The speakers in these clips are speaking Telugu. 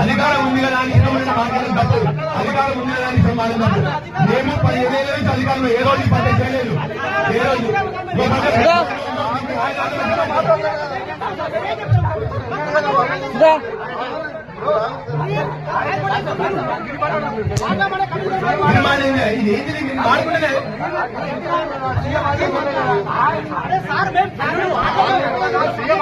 అధికారం ఉంది కదా అని ఇష్టమైన మాట్లాడడం తప్పు. అధికారం ఉంది కదా అని తప్పు. మేము పదిహేనేళ్ళ నుంచి అధికారంలో ఏ రోజు చేయలేదు. ఏ రోజు? ఇది మాడుకునేదే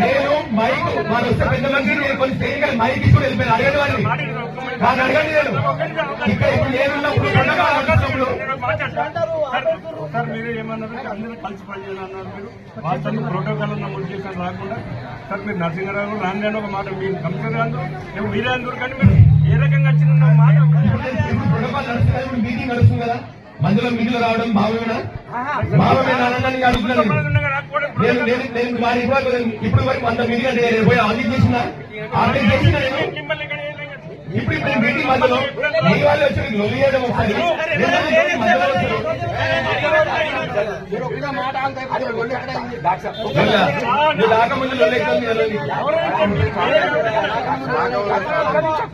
నేను మైక్ వాళ్ళు వస్తే పెద్ద మంది నేను కొన్ని తెలియక మైక్ ఇచ్చి వెళ్ళిపోయాను. అడగండి వాడిని. నాకు అడగండి నేను. ఇక్కడ ఇప్పుడు నేనున్నప్పుడు ఉన్నప్పుడు సార్ మీరు ఏమన్నారు? అందరూ కలిసి పనిచేయాలన్నారు మీరు. వాస్తవం ప్రోటోకాల్ నమోదు చేశాను రాకుండా. సార్ మీరు నరసింహరావు రాండి అని ఒక మాట మీరు కమిషనర్ గారు మేము మీరే అందరు కానీ మీరు ఏ రకంగా వచ్చిన మాట? మధ్యలో మీటింగ్ రావడం భావమేనా? భావమేనా అడుగుతున్నాను నేను నేను నేను వరకు ఇప్పుడు వరకు నేను పోయి ఆర్డర్ చేసిన. ఆర్డర్ చేసిన నేను. ఇప్పుడు ఇప్పుడు మీటింగ్ మధ్యలో మీ వాళ్ళు వచ్చి చేయడం ఒకసారి. రాకముందు లొల్లి.